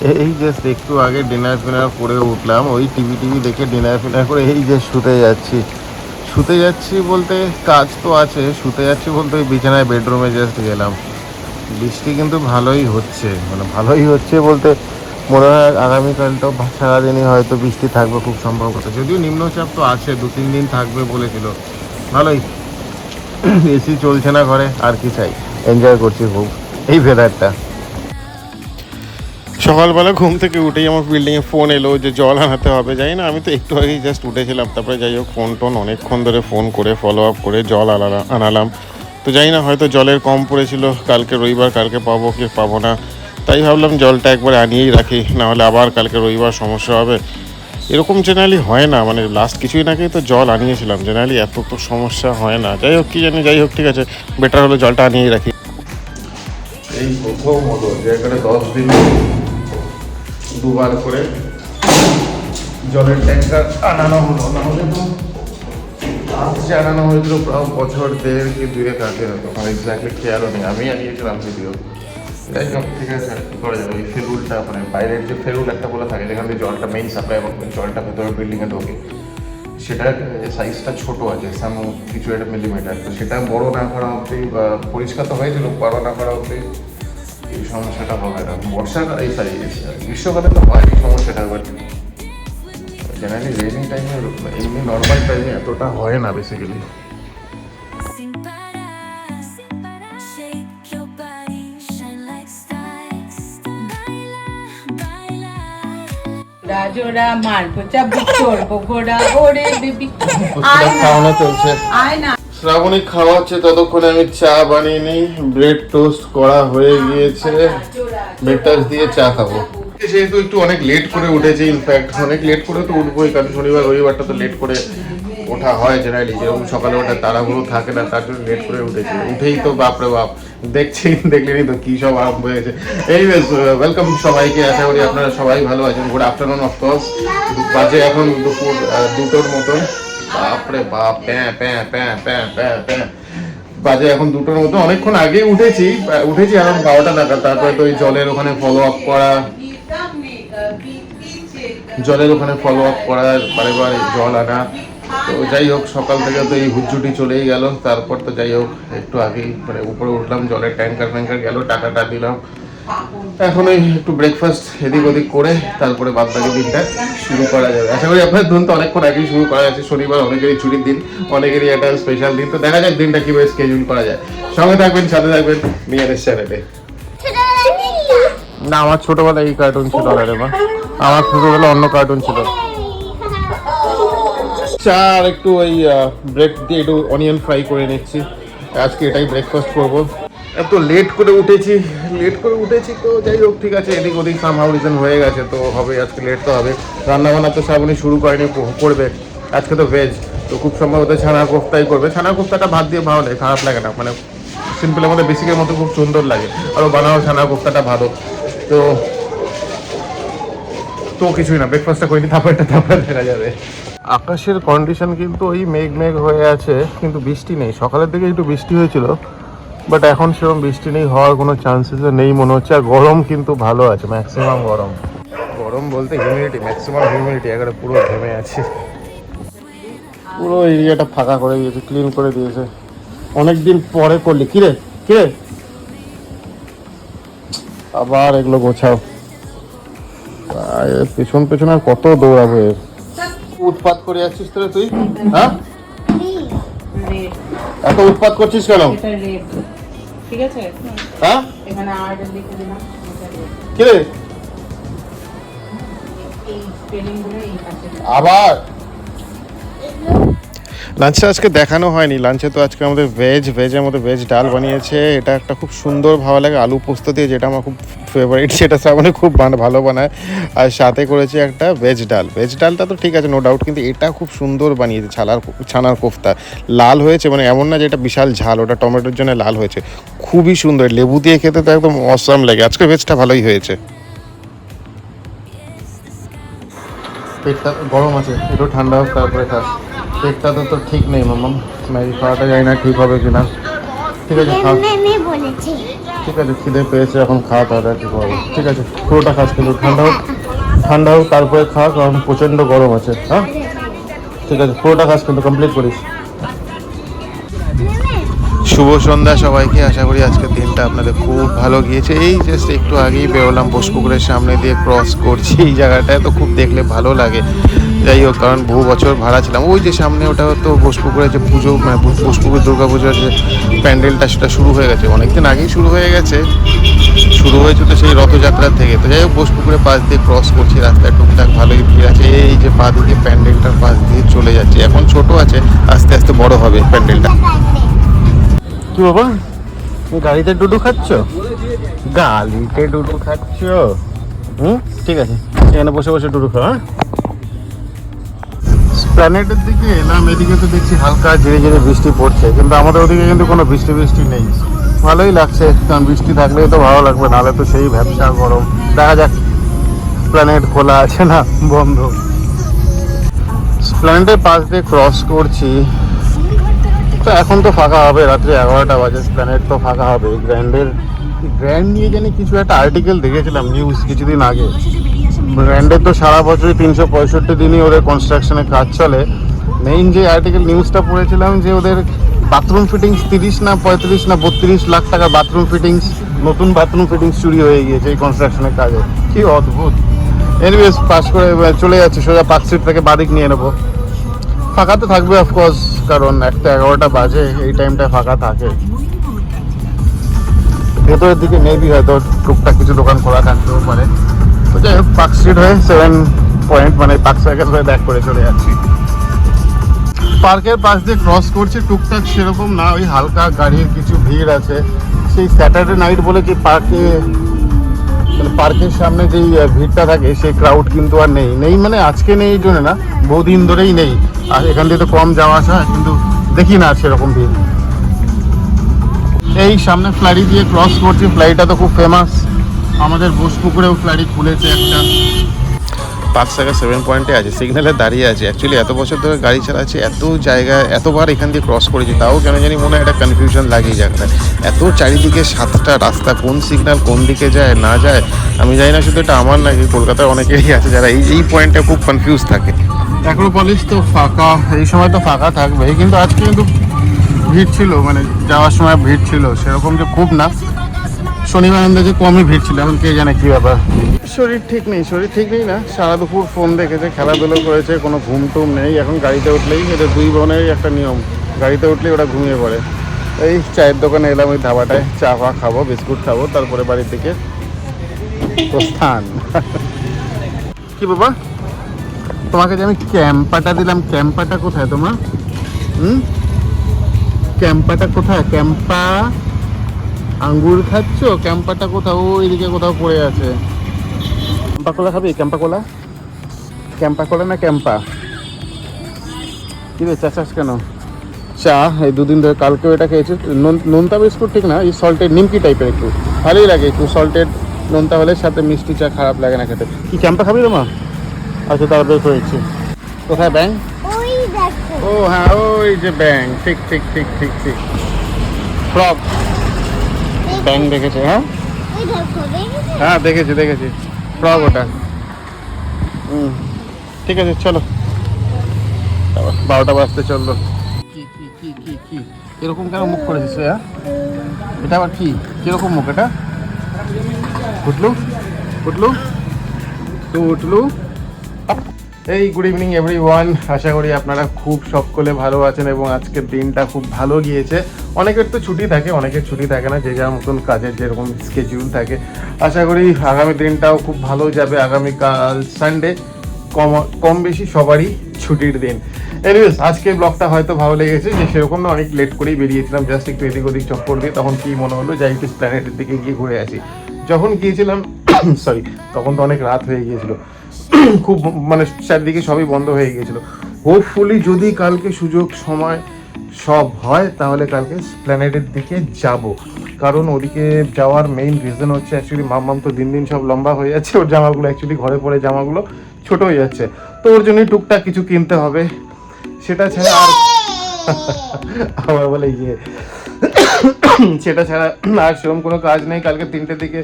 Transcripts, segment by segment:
এই জাস্ট একটু আগে ডিনার ফিনার করে উঠলাম, ওই টিভি টিভি দেখে ডিনার ফিনার করে এই যে শুতে যাচ্ছি। শুতে যাচ্ছি বলতে কাজ তো আছে, শুতে যাচ্ছি বলতে ওই বিছানায় বেডরুমে জাস্ট গেলাম। বৃষ্টি কিন্তু ভালোই হচ্ছে মানে ভালোই হচ্ছে বলতে মনে হয় আগামীকালটাও সারাদিনই হয়তো বৃষ্টি থাকবে খুব সম্ভবত। যদিও নিম্নচাপ তো আছে, দু তিন দিন থাকবে বলেছিল। ভালোই। এসি চলছে না ঘরে, আর কি চাই। এনজয় করছি খুব। এই ভেদারটা সকালবেলা ঘুম থেকে উঠেই আমার বিল্ডিংয়ে ফোন এলো যে জল আনাতে হবে, জানি না, আমি তো একটু আগেই জাস্ট উঠেছিলাম, তারপরে যাই হোক ফোন টোন অনেকক্ষণ ধরে ফোন করে ফলো আপ করে জল আনালাম আনালাম। তো জানি না, হয়তো জলের কম পড়েছিল, কালকে রবিবার, কালকে পাবো কি পাবো না। তাই ভাবলাম জলটা একবার আনিয়েই রাখি নাহলে আবার কালকে রবিবার সমস্যা হবে। এরকম জেনারেলি হয় না মানে লাস্ট কিছুদিন আগেই তো জল আনিয়েছিলাম জেনারেলি এত তো সমস্যা হয় না। যাই হোক, কি জানি, যাই হোক, ঠিক আছে বেটার হলো জলটা আনিয়েই রাখি। এই প্রথম হলো, যে এখানে দশ দিন দুবার করে জলের ট্যাঙ্কার আনানো হলো। না হলে তো আজকে আনানো হয়েছিল বছর দেড় কি হতো আমার এক্স্যাক্টলি খেয়ালও নেই। আমি আনিয়েছিলাম আছে করা যাবে? ফেরুলটা মানে বাইরের যে ফেরুল একটা বলে থাকে, যেখান জলটা সাপ্লাই জলটা ভেতরে বিল্ডিংয়ে সেটার সাইজটা আছে কিছু একটা সেটা বড় না করা অবধি বা পরিষ্কার তো হয়েছিল, বড় না করা অবধি এই সমস্যাটা হবে না। বর্ষাকাল এই সরি গ্রীষ্মকালে তো হয় এই সমস্যাটা বাট জেনারেলি রেনিং টাইমে এমনি নর্মাল টাইমে এতটা হয় না বেসিক্যালি. রাজোরা মারবো চাবুক চড়বো ঘোড়া ওরে বেবি। আয় না চলছে। আয় না। শ্রাবণী খাওয়াচ্ছে ততক্ষণে আমি চা বানিয়ে নিই। ব্রেড টোস্ট করা হয়ে গিয়েছে। ব্রেড টোস্ট দিয়ে চা খাব। যেহেতু একটু অনেক লেট করে উঠেছে ইনফ্যাক্ট অনেক লেট করে তো উঠবোই কারণ শনিবার রবিবারটা তো লেট করে ওঠা হয় জেনারেলি যেরকম সকালে ওঠা তাড়াহুড়ো থাকে না তার জন্য লেট করে উঠেছি। উঠেই তো বাপরে বাপ দেখছি দেখলেনি তো কী সব আরম্ভ হয়েছে। এই ওয়েলকাম সবাইকে আশা করি আপনারা সবাই ভালো আছেন। গুড আফটারনুন অফকোর্স বাজে এখন দুপুর দুটোর মতন। বাপরে বাপ, প্যাঁ প্যাঁ প্যাঁ প্যাঁ প্যাঁ প্যাঁ। বাজে, এখন দুটোর মতো অনেকক্ষণ আগেই উঠেছি উঠেছি এখন বারোটা নাগাদ। তারপরে তো ওই জলের ওখানে ফলো আপ করা, জলের ওখানে ফলো আপ করা, বারে বারে জল আনা। তো যাই হোক, সকাল থেকে তো এই হুজ্জুটি চলেই গেল। তারপর তো যাই হোক, একটু আগেই মানে উপরে উঠলাম, জলের ট্যাঙ্কার ফ্যাঙ্কার গেল, টাকাটা দিলাম। এখন ওই একটু ব্রেকফাস্ট এদিক ওদিক করে তারপরে বাদ বাকি দিনটা শুরু করা যাবে। আশা করি আপনার ধরুন তো অনেকক্ষণ আগেই শুরু করা যাচ্ছে। শনিবার অনেকেরই ছুটির দিন অনেকেরই একটা স্পেশাল দিন। তো দেখা যাক দিনটা কীভাবে স্কেজুল করা যায়। সঙ্গে থাকবেন সাথে থাকবেন মিয়ানের চ্যানেলে। না আমার ছোটবেলায় এই কার্টুন ছিল রে মা। আমার ছোটবেলা অন্য কার্টুন ছিল। চা আর একটু ওই ব্রেড দিয়ে একটু অনিয়ন ফ্রাই করে নিচ্ছি। আজকে এটাই ব্রেকফাস্ট করব। এত লেট করে উঠেছি লেট করে উঠেছি তো যাই হোক, ঠিক আছে, এদিক ওদিক সামহাউ রিজন হয়ে গেছে তো হবে, আজকে লেট তো হবে। রান্নাবান্না তো শ্রাবণী শুরু করেনি করবে। আজকে তো ভেজ তো খুব সম্ভবত ছানা কোফতাই করবে। ছানা কোফতাটা ভাত দিয়ে ভালো লাগে, খারাপ লাগে না মানে সিম্পলের মধ্যে বেসিকের মতো খুব সুন্দর লাগে। আর ও বানাও ছানা কোফতাটা ভালো। তো তো কিছুই না ব্রেকফাস্টটা করে নি তারপর এটা তারপরে দেখা যাবে। আকাশের কন্ডিশন কিন্তু ওই মেঘ মেঘ হয়ে আছে, কিন্তু বৃষ্টি নেই। সকালের দিকে একটু বৃষ্টি হয়েছিল বাট এখন সেরকম বৃষ্টি নেই হওয়ার কোনো চান্সেস নেই মনে হচ্ছে। আর গরম কিন্তু ভালো আছে ম্যাক্সিমাম গরম। গরম বলতে হিউমিডিটি ম্যাক্সিমাম হিউমিডিটি একেবারে পুরো ঘেমে আছে। পুরো এরিয়াটা ফাঁকা করে দিয়েছে ক্লিন করে দিয়েছে। অনেক দিন পরে করলি। কিরে? কিরে? আবার এগুলো গোছাও। পেছন পেছন আর কত দৌড়াবো এর। উৎপাত করে যাচ্ছিস তোরা তুই? হ্যাঁ? এত উৎপাত করছিস কেন? ঠিক আছে? হ্যাঁ? এখানে লিখে দিলাম। আবার? লাঞ্চে আজকে দেখানো হয়নি। লাঞ্চে তো আজকে আমাদের ভেজ ভেজের মধ্যে ভেজ ডাল বানিয়েছে। এটা একটা খুব সুন্দর ভালো লাগে আলু পোস্ত দিয়ে যেটা আমার খুব ফেভারিট সেটা শ্রাবণে খুব ভালো বানায়। আর সাথে করেছে একটা ভেজ ডাল। ভেজ ডালটা তো ঠিক আছে নো ডাউট কিন্তু এটা খুব সুন্দর বানিয়েছে ছালার ছানার কোফতা। লাল হয়েছে মানে এমন না যে এটা বিশাল ঝাল ওটা টমেটোর জন্য লাল হয়েছে। খুবই সুন্দর লেবু দিয়ে খেতে তো একদম অসাম লাগে। আজকে ভেজটা ভালোই হয়েছে। পেটটা গরম আছে একটু ঠান্ডা হোক তারপরে খাস। পেটটা তো তোর ঠিক নেই মামা। ম্যাগি খাওয়াটা জানি না ঠিক হবে কিনা। ঠিক আছে ঠিক আছে খিদে পেয়েছে এখন খাওয়া তাহলে ঠিক হবে ঠিক আছে পুরোটা খাস কিন্তু ঠান্ডা হোক ঠান্ডা হোক তারপরে খা কারণ প্রচণ্ড গরম আছে হ্যাঁ? ঠিক আছে পুরোটা খাস কিন্তু কমপ্লিট করিস। শুভ সন্ধ্যা সবাইকে। আশা করি আজকের দিনটা আপনাদের খুব ভালো গিয়েছে। এই জাস্ট একটু আগেই বেরোলাম বোসপুকুরের সামনে দিয়ে ক্রস করছি। এই জায়গাটায় তো খুব দেখলে ভালো লাগে। যাই হোক, কারণ বহু বছর ভাড়া ছিলাম। ওই যে সামনে ওটা তো বোসপুকুরের যে পুজো মানে বোসপুকুর দুর্গা পুজোর যে প্যান্ডেলটা, সেটা শুরু হয়ে গেছে। অনেকদিন আগেই শুরু হয়ে গেছে। শুরু হয়েছে তো সেই রথযাত্রার থেকে। তো যাই হোক, বোসপুকুরের পাশ দিয়ে ক্রস করছি। রাস্তায় টুকটাক ভালোই ভিড় আছে। এই যে পা দিকে প্যান্ডেলটার পাশ দিয়ে চলে যাচ্ছে। এখন ছোট আছে, আস্তে আস্তে বড় হবে প্যান্ডেলটা। কি বাবা গাড়িতে ডুডু খাচ্ছ? গালিতে ডুডু খাচ্ছ? হুম? ঠিক আছে এখানে বসে বসে ডুডু খাও হ্যাঁ? প্ল্যানেটের দিকে এলাম এদিকে তো দেখছি হালকা ধীরে ধীরে বৃষ্টি পড়ছে কিন্তু আমাদের ওদিকে কিন্তু কোনো বৃষ্টি বৃষ্টি নেই। ভালোই লাগছে কারণ বৃষ্টি থাকলেই তো ভালো লাগবে নাহলে তো সেই ব্যবসা গরম। দেখা যাক প্ল্যানেট খোলা আছে না বন্ধ। প্ল্যানেটের পাশ দিয়ে ক্রস করছি। তো এখন তো ফাঁকা হবে, রাত্রি এগারোটা বাজে প্ল্যানেট তো ফাঁকা হবে। গ্র্যান্ডের গ্র্যান্ড নিয়ে জানি কিছু একটা আর্টিকেল দেখেছিলাম নিউজ কিছুদিন আগে। গ্র্যান্ডের তো সারা বছরই তিনশো পঁয়ষট্টি দিনই ওদের কনস্ট্রাকশনের কাজ চলে। মেইন যে আর্টিকেল নিউজটা পড়েছিলাম যে ওদের বাথরুম ফিটিংস তিরিশ না পঁয়ত্রিশ না বত্রিশ লাখ টাকা বাথরুম ফিটিংস নতুন বাথরুম ফিটিংস চুরি হয়ে গিয়েছে এই কনস্ট্রাকশনের কাজে। কি অদ্ভুত। এনিওয়েজ পাস করে, চলে যাচ্ছে, সোজা পার্ক থেকে বাদিক নিয়ে নেব। ফাঁকা তো থাকবে অফকোর্স কারণ একটা এগারোটা বাজে, এই টাইমটায় ফাঁকা থাকে। ভেতরের দিকে মেবি হয়তো টুকটাক কিছু দোকান খোলা থাকতেও পারে। তো যাই হোক পার্ক স্ট্রিট হয়ে সেভেন পয়েন্ট মানে পার্ক সার্কেল হয়ে ব্যাক করে চলে যাচ্ছি। পার্কের পাশ দিয়ে ক্রস করছে, টুকটাক সেরকম না, ওই হালকা গাড়ির কিছু ভিড় আছে। সেই স্যাটারডে নাইট বলে যে পার্কে মানে পার্কের সামনে যেই ভিড়টা থাকে, সেই ক্রাউড কিন্তু আর নেই। নেই মানে আজকে নেই এই জন্য না, বহুদিন ধরেই নেই। আর এখান থেকে তো কম যাওয়া আসা কিন্তু দেখি না আর সেরকম ভিড়। এই সামনে ফ্লাইট দিয়ে ক্রস করছি ফ্লাইটটা তো খুব ফেমাস আমাদের বোসপুকুরেও ফ্লাইট খুলেছে একটা। টাকা সেভেন পয়েন্টে আছে সিগন্যালে দাঁড়িয়ে আছে। অ্যাকচুয়ালি এত বছর ধরে গাড়ি চালাচ্ছি, এত জায়গা এতবার এখান দিয়ে ক্রস করেছি, তাও কেন জানি মনে হয় একটা কনফিউশন লাগে এই জায়গাটায় এত চারিদিকে সাতটা রাস্তা, কোন সিগন্যাল কোন দিকে যায়, না যায়, আমি জানি না, শুধু এটা আমার নাকি কলকাতায় অনেকেরই আছে যারা এই এই পয়েন্টে খুব কনফিউজ থাকে। অ্যাক্রোপলিস তো ফাঁকা, এই সময় তো ফাঁকা থাকবে কিন্তু আজকে কিন্তু ভিড় ছিল মানে যাওয়ার সময় ভিড় ছিল, সেরকম যে খুব না। শনিবার আন্দাজে কমই ভিড় ছিল এখন কে জানে কি ব্যাপার। শরীর ঠিক নেই শরীর ঠিক নেই না। সারা দুপুর ফোন দেখেছে খেলাধুলো করেছে কোনো ঘুম টুম নেই। এখন গাড়িতে উঠলেই এদের দুই বোনেরই একটা নিয়ম। গাড়িতে উঠলেই ওরা ঘুমিয়ে পড়ে। এই চায়ের দোকানে এলাম ওই ধাবাটায়। চা ফা খাব বিস্কুট খাব তারপরে বাড়ির দিকে প্রস্থান। কি বাবা? তোমাকে যে আমি ক্যাম্পাটা দিলাম ক্যাম্পাটা কোথায় তোমার? হুম? ক্যাম্পাটা কোথায়? ক্যাম্পা আঙ্গুর খাচ্ছ? ক্যাম্পাটা কোথাও ওইদিকে কোথাও পড়ে আছে। ক্যাম্পা কোলা খাবি? ক্যাম্পা কোলা ক্যাম্পা কোলা না ক্যাম্পা? কি রে চাচাস কেন? চা এই দুদিন ধরে কালকেও এটা খেয়েছি। নোন- নোনতা বিস্কুট ঠিক না এই সল্টেড নিমকি টাইপের একটু। ভালোই লাগে একটু সল্টেড নোনতা হলে সাথে মিষ্টি চা খারাপ লাগে না খেতে। কি ক্যাম্পা খাবি তোমার আচ্ছা তার বের করেছি কোথায় ব্যাং ওই দেখো। ও হ্যাঁ ওই যে ব্যাং ঠিক ঠিক ঠিক ঠিক ঠিক। ফ্রক ব্যাং দেখেছে হ্যাঁ? হ্যাঁ দেখেছি দেখেছি। ফ্রক ওটা। হুম। ঠিক আছে চলো। বারোটা বাজতে চলল। কি কি কি কি কি? এরকম কেন মুখ করেছিস হ্যাঁ? এটা আবার কি? কীরকম মুখ এটা? ফুটলু ফুটলু তো উঠলু? এই গুড ইভিনিং এভরি ওয়ান আশা করি আপনারা খুব সকলে ভালো আছেন এবং আজকের দিনটা খুব ভালো গিয়েছে। অনেকের তো ছুটি থাকে, অনেকের ছুটি থাকে না, যে যার মতন কাজের যেরকম স্কেডিউল থাকে। আশা করি আগামী দিনটাও খুব ভালো যাবে। আগামীকাল সানডে কম কম বেশি সবারই ছুটির দিন। এনিওয়েজ আজকের ব্লগটা হয়তো ভালো লেগেছে, যে সেরকম না, অনেক লেট করেই বেরিয়েছিলাম জাস্ট একটু এদিক ওদিক চক্কর দিয়ে তখন কি মনে হলো, যাই একটু প্ল্যানেটের দিকে গিয়ে ঘুরে আসি। যখন গিয়েছিলাম সরি তখন তো অনেক রাত হয়ে গিয়েছিল। খুব মানে চারদিকে সবই বন্ধ হয়ে গিয়েছিল। হোপফুলি যদি কালকে সুযোগ সময় সব হয় তাহলে কালকে প্ল্যানেটের দিকে যাব। কারণ ওদিকে যাওয়ার মেইন রিজন হচ্ছে অ্যাকচুয়ালি মাম্মাম তো দিন দিন সব লম্বা হয়ে যাচ্ছে ওর জামাগুলো অ্যাকচুয়ালি ঘরে পরে জামাগুলো ছোট হয়ে যাচ্ছে। তো ওর জন্যই টুকটাক কিছু কিনতে হবে। সেটা ছাড়া আর আবার বলে ইয়ে। সেটা ছাড়া আর সেরকম কোনো কাজ নেই। কালকে তিনটের দিকে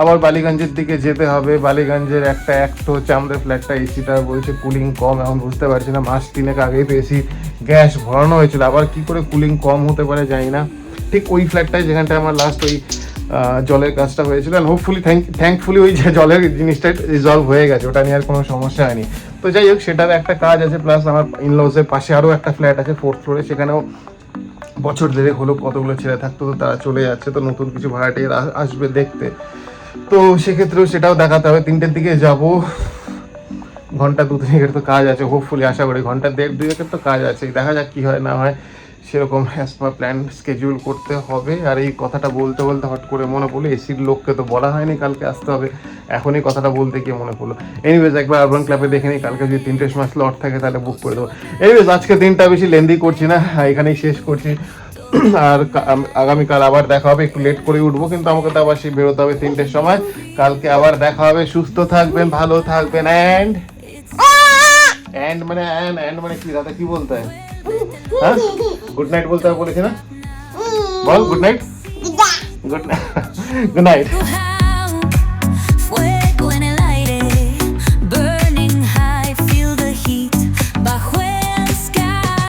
আবার বালিগঞ্জের দিকে যেতে হবে। বালিগঞ্জের একটা অ্যাক্ট হচ্ছে আমাদের ফ্ল্যাটটা এসিটা বলছে কুলিং কম, এখন বুঝতে পারছি না, মাস তিনেক আগেই তো এসি গ্যাস ভরানো হয়েছিল, আবার কি করে কুলিং কম হতে পারে জানি না। ঠিক ওই ফ্ল্যাটটায় যেখানটায় আমার লাস্ট ওই জলের কাজটা হয়েছিল অ্যান্ড হোপফুলি থ্যাঙ্ক থ্যাঙ্কফুলি ওই যে জলের জিনিসটা রিজলভ হয়ে গেছে, ওটা নিয়ে আর কোনো সমস্যা হয়নি। তো যাই হোক সেটার একটা কাজ আছে প্লাস আমার ইনলসের পাশে আরও একটা ফ্ল্যাট আছে ফোর্থ ফ্লোরে সেখানেও বছর দেড়েক হলো কতগুলো ছেলে থাকতো, তো তারা চলে যাচ্ছে, তো নতুন কিছু ভাড়াটিয়ে আসবে দেখতে। তো সেক্ষেত্রেও সেটাও দেখাতে হবে। তিনটের দিকে যাব। ঘণ্টা দু তিনেকের তো কাজ আছে হোপফুলি আশা করি ঘণ্টা দেড় দুয়েকের তো কাজ আছে। দেখা যাক কি হয় না হয়, সেরকম অ্যাজ পার প্ল্যান স্কেডিউল করতে হবে। আর এই কথাটা বলতে বলতে হট করে মনে পড়ল, এসির লোককে তো বলা হয়নি কালকে আসতে হবে। এখনই কথাটা বলতে গিয়ে মনে পড়ল। এনিওয়েজ একবার আরবান ক্লাবে দেখে নিই, কালকে যদি তিনটে সময় স্লট থাকে তাহলে বুক করে দেবো। এনিওয়েজ আজকে দিনটা বেশি লেন্দি করছি না, এখানেই শেষ করছি। আর আগামীকাল আবার দেখা হবে একটু লেট করে উঠবো কিন্তু আমাকে তো আবার সেই বেরোতে হবে তিনটের সময়। কালকে আবার দেখা হবে সুস্থ থাকবেন ভালো থাকবেন অ্যান্ড অ্যান্ড মানে অ্যান্ড অ্যান্ড মানে কি দাদা কি বলতে? হয়? হ্যাঁ গুড নাইট বলতে হবে বলেছি না? বল good night good night good night